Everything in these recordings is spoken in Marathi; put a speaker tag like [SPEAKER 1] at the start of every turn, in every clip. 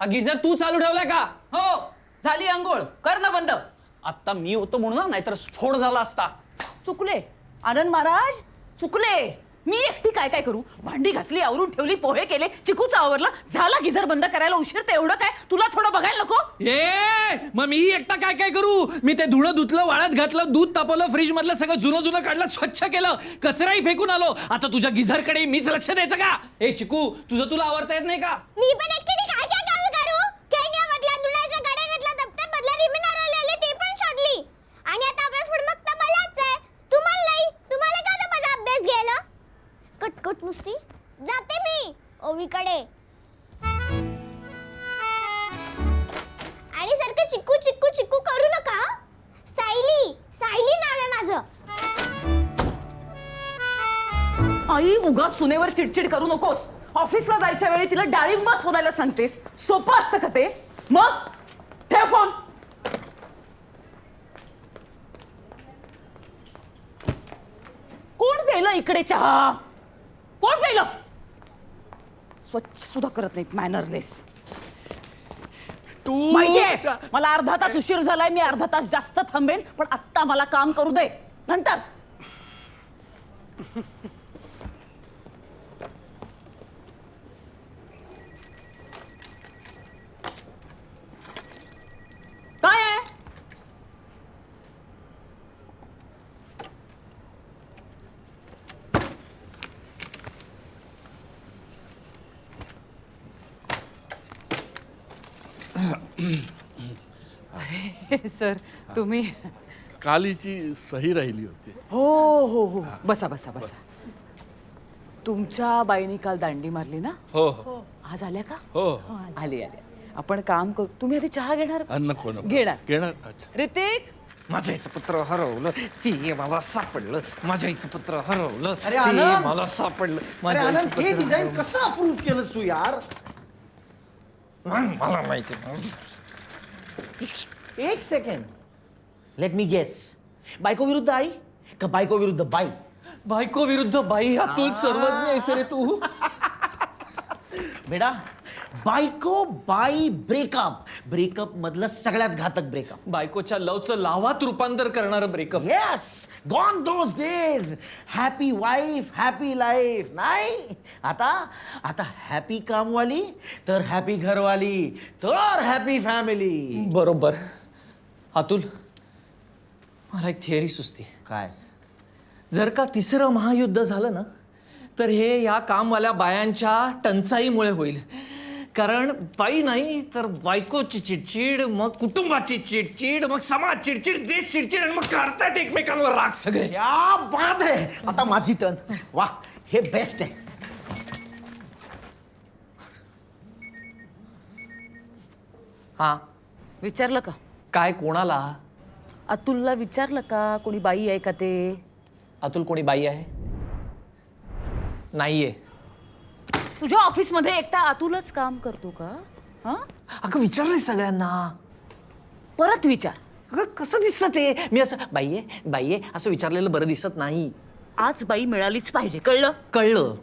[SPEAKER 1] हा गिझर तू चालू ठेवलाय का?
[SPEAKER 2] हो झाली आंघोळ. कर ना बंद.
[SPEAKER 1] आता मी होतो म्हणून ना, नाहीतर स्फोट झाला असता.
[SPEAKER 2] चुकले. आनंद महाराज चुकले. मी एकटी काय काय करू? भांडी घासली आवरून ठेवली पोहे केले चिकूचा आवरला. झाला गिझर बंद करायला उशीर तर एवढं काय? तुला थोडं बघायला नको?
[SPEAKER 1] ए मग मी एकटा काय काय करू? मी ते धुणं धुतलं वाळत घातलं दूध तापवलं फ्रीज मधलं सगळं जुनं जुनं काढलं स्वच्छ केलं. कचराही फेकून आलो. आता तुझ्या गिझरकडे मीच लक्ष द्यायचं का? ए चिकू तुझं तुला आवडता येत नाही का?
[SPEAKER 3] मी पण एकटीने
[SPEAKER 2] उगा सुनेवर चिडचिड करू नकोस. ऑफिसला जायच्या वेळी तिला डाळिंब सोडायला सांगतेस. सोपं असतं का ते? मग? ठेव फोन कोण प्यायलं इकडे चहा? कोण प्यायलं स्वच्छ सुद्धा करत नाहीत मॅनरलेस
[SPEAKER 1] तू
[SPEAKER 2] माहितीये मला अर्धा तास उशीर झालाय मी अर्धा तास जास्त थांबेन पण आत्ता मला काम करू दे. नंतर काय आहे सर तुम्ही
[SPEAKER 4] कालीची सही राहिली होती.
[SPEAKER 2] हो हो हो. बसा बसा बसा. तुमच्या बाईनी काल दांडी मारली ना?
[SPEAKER 4] हो हो.
[SPEAKER 2] आज आल्या का?
[SPEAKER 4] हो
[SPEAKER 2] आली आली. आपण काम करू. तुम्ही आधी चहा घेणार?
[SPEAKER 4] अ, नको नको.
[SPEAKER 2] घेणार.
[SPEAKER 4] घेणार? अच्छा.
[SPEAKER 2] ऋतिक?
[SPEAKER 5] माझ्या आईचं पत्र हरवलं. ते मला सापडलं. माझ्या आईचं पत्र हरवलं.
[SPEAKER 6] अरे
[SPEAKER 5] ते
[SPEAKER 6] आनंद!
[SPEAKER 5] मला सापडलं.
[SPEAKER 6] अरे
[SPEAKER 5] माझ्या
[SPEAKER 6] आनंद
[SPEAKER 5] आईचं
[SPEAKER 6] हे
[SPEAKER 5] पत्र
[SPEAKER 6] डिझाईन
[SPEAKER 5] हरवलं.
[SPEAKER 6] कसं अप्रूव्ह केलंस तू यार?
[SPEAKER 5] मग मला माहिती
[SPEAKER 6] एक सेकंड लेट मी गेस बायको विरुद्ध आई का बायको विरुद्ध बाई?
[SPEAKER 1] बायको विरुद्ध बाई अतुल सर्वज्ञ आहेस रे तू.
[SPEAKER 6] बेटा बायको बाई ब्रेकअप ब्रेकअप मधलं सगळ्यात घातक ब्रेकअप
[SPEAKER 1] बायकोच्या लवचं लावात रूपांतर करणारं breakup
[SPEAKER 6] yes gone those days happy wife happy life नाही आता आता हॅपी कामवाली तर हॅपी घरवाली तर हॅपी फॅमिली
[SPEAKER 1] बरोबर. अतुल मला एक थिअरी सुचते.
[SPEAKER 6] काय?
[SPEAKER 1] जर का तिसरं महायुद्ध झालं ना तर हे या कामवाल्या बायांच्या टंचाईमुळे होईल. कारण बाई नाही तर बायकोची चिडचिड मग कुटुंबाची चिडचिड मग समाज चिडचिड देश चिडचिड आणि मग करतायत एकमेकांवर राग सगळे.
[SPEAKER 6] या बाद आहे. आता माझी टर्न वा हे बेस्ट आहे.
[SPEAKER 1] हा
[SPEAKER 2] विचारलं का?
[SPEAKER 1] काय कोणाला?
[SPEAKER 2] अतुलला विचारलं का? कोणी बाई आहे का ते?
[SPEAKER 1] अतुल कोणी बाई आहे? नाहीये.
[SPEAKER 2] तुझ्या ऑफिसमध्ये एकटा अतुलच काम करतो का? हा?
[SPEAKER 1] अगं विचारलंय सगळ्यांना.
[SPEAKER 2] परत विचार.
[SPEAKER 1] अगं कसं दिसतं ते? मी असं बाई आहे बाई आहे असं विचारलेलं बरं दिसत नाही.
[SPEAKER 2] आज बाई मिळालीच पाहिजे कळलं?
[SPEAKER 1] कळलं.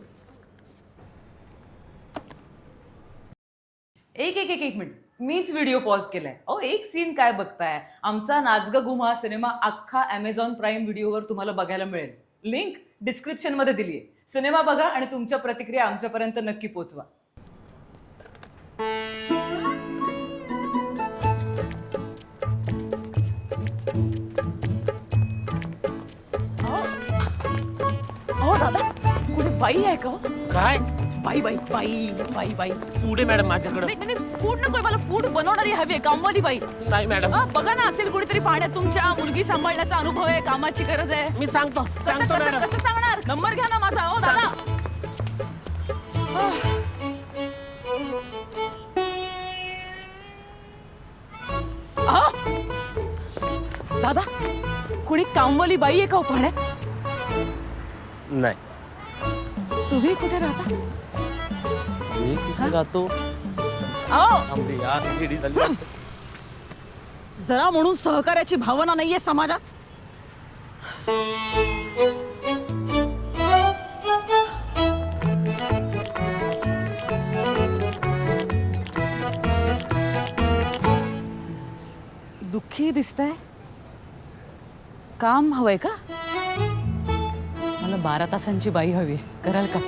[SPEAKER 2] एक एक एक एक मिनिट. मीच व्हिडिओ पॉज केलाय. अहो एक सीन काय बघताय? आमचा नाचग गुमा सिनेमा अख्खा अमेझॉन प्राईम व्हिडिओवर तुम्हाला बघायला मिळेल. लिंक डिस्क्रिप्शनमध्ये दिली आहे सिनेमा बघा आणि तुमच्या प्रतिक्रिया आमच्यापर्यंत नक्की पोचवा. हो दादा बाई आहे का हो?
[SPEAKER 5] काय?
[SPEAKER 2] बाई बाई बाई बाई बाई.
[SPEAKER 5] पुढे मॅडम माझ्याकडे.
[SPEAKER 2] नाही नाही फूड नकोय मला फूड बनवणारी हवी आहे कामवाली बाई.
[SPEAKER 5] नाही मॅडम.
[SPEAKER 2] हा, बघा ना असेल कुठेतरी पाहण्यात तुमच्या मुलगी सांभाळण्याचा अनुभव आहे कामाची गरज आहे.
[SPEAKER 5] मी सांगतो
[SPEAKER 2] कसं
[SPEAKER 5] सांगतो
[SPEAKER 2] कसं
[SPEAKER 5] मॅडम.
[SPEAKER 2] कसं सांगणार? नंबर घ्या ना माझा हो दादा. आह. दादा कोणी कामवाली बाई आहे का हो पाहण्यात
[SPEAKER 5] नाही.
[SPEAKER 2] तुम्ही कुठे राहता?
[SPEAKER 5] जातो
[SPEAKER 2] जरा म्हणून सहकार्याची भावना नाहीये समाजात. दुःखी दिसतंय. काम हवंय का? मला बारा तासांची बाई हवी कराल का?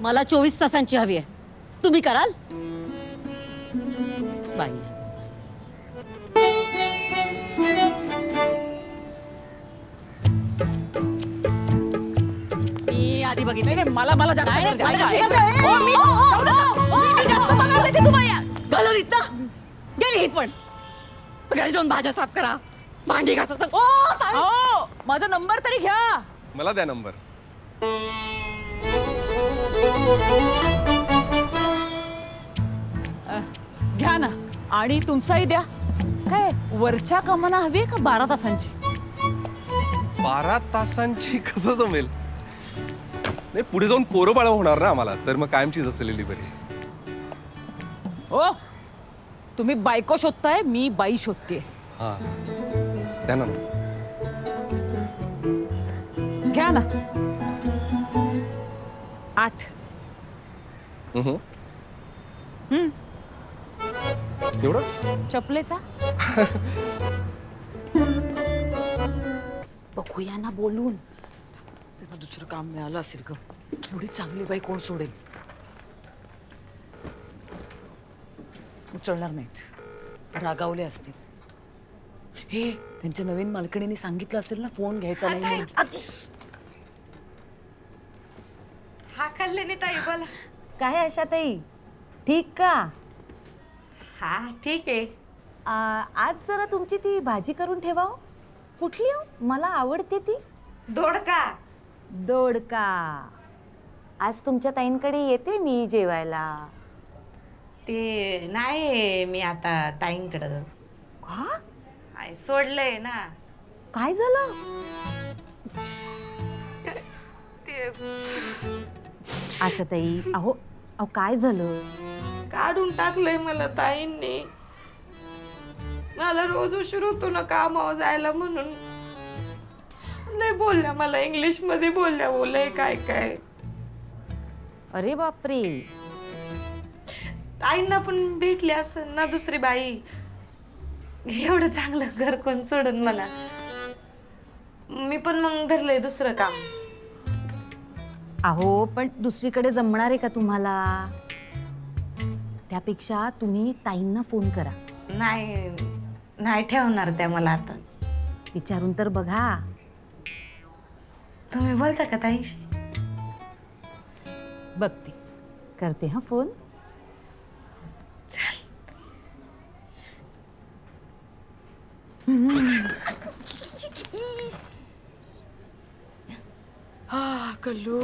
[SPEAKER 7] मला चोवीस तासांची हवी आहे तुम्ही कराल बाई मी आधी बघितलं
[SPEAKER 2] नाही नाही, मला मला जास्त
[SPEAKER 7] नाही,
[SPEAKER 2] गरज आहे.
[SPEAKER 7] मला
[SPEAKER 2] ऐका,
[SPEAKER 7] जास्त
[SPEAKER 2] ऐका.
[SPEAKER 7] गरज आहे.
[SPEAKER 2] ओ, मी-
[SPEAKER 7] ओ, ओ,
[SPEAKER 2] जाऊ नका.
[SPEAKER 7] ओ,
[SPEAKER 2] मी- मी जास्त पगार देते तुम्हाला.
[SPEAKER 7] घालवलीत ना गेली ही पण घरी जाऊन भाज्या साफ करा भांडी घासा ओ ताई.
[SPEAKER 2] ओ, माझा नंबर तरी घ्या
[SPEAKER 8] मला द्या नंबर
[SPEAKER 2] घ्या ना. आणि तुमचाही द्या. काय वरच्या कामाना हवी का बारा तासांची?
[SPEAKER 8] बारा तासांची कसं जमेल? नाही पुढे जाऊन पोरं बाळ होणार ना आम्हाला. तर मग कायमचीच असलेली बरी
[SPEAKER 2] ओ तुम्ही बायको शोधताय मी बाई शोधते
[SPEAKER 8] हा. द्या ना.
[SPEAKER 2] घ्या ना. आठ.
[SPEAKER 8] हम्म. एवढंच?
[SPEAKER 2] चपलेचा? बघूया ना बोलून. त्यांना दुसरं काम मिळालं असेल ग. एवढी चांगली बाई कोण सोडेल? उचलणार नाहीत. रागावले असतील. हे त्यांच्या नवीन मालकिणीने सांगितलं असेल ना फोन घ्यायचा नाही म्हणून.
[SPEAKER 9] ताई बोला.
[SPEAKER 10] काय अशा ताई ठीक का?
[SPEAKER 9] हा ठीक आहे.
[SPEAKER 10] आ, आज जरा तुमची ती भाजी करून ठेवा हो. कुठली हो? मला आवडते ती.
[SPEAKER 9] दोडका.
[SPEAKER 10] दोडका. आज तुमच्या ताईंकडे येते मी जेवायला.
[SPEAKER 9] ते नाही मी आता ताईंकडं.
[SPEAKER 10] हा
[SPEAKER 9] आय सोडलंय ना.
[SPEAKER 10] काय झालं? आशा ताई अहो अहो काय झालं?
[SPEAKER 9] काढून टाकलंय मला ताईंनी. मला रोज उशीर होतो ना कामावर जायला म्हणून. लय बोलल्या मला इंग्लिशमध्ये बोलल्या बोलय काय काय?
[SPEAKER 10] अरे बापरे.
[SPEAKER 9] ताईंना पण भेटली असं ना दुसरी बाई. एवढं चांगलं घर कोण सोडून मला? मी पण मग धरलंय दुसरं काम.
[SPEAKER 10] अहो पण दुसरीकडे जमणार आहे का तुम्हाला? त्यापेक्षा तुम्ही ताईंना फोन करा.
[SPEAKER 9] नाही नाही ठेवणार त्या मला आता.
[SPEAKER 10] विचारून तर बघा.
[SPEAKER 9] तुम्ही बोलता का ताईशी
[SPEAKER 10] बघते. करते हा फोन
[SPEAKER 2] हा कल्लू.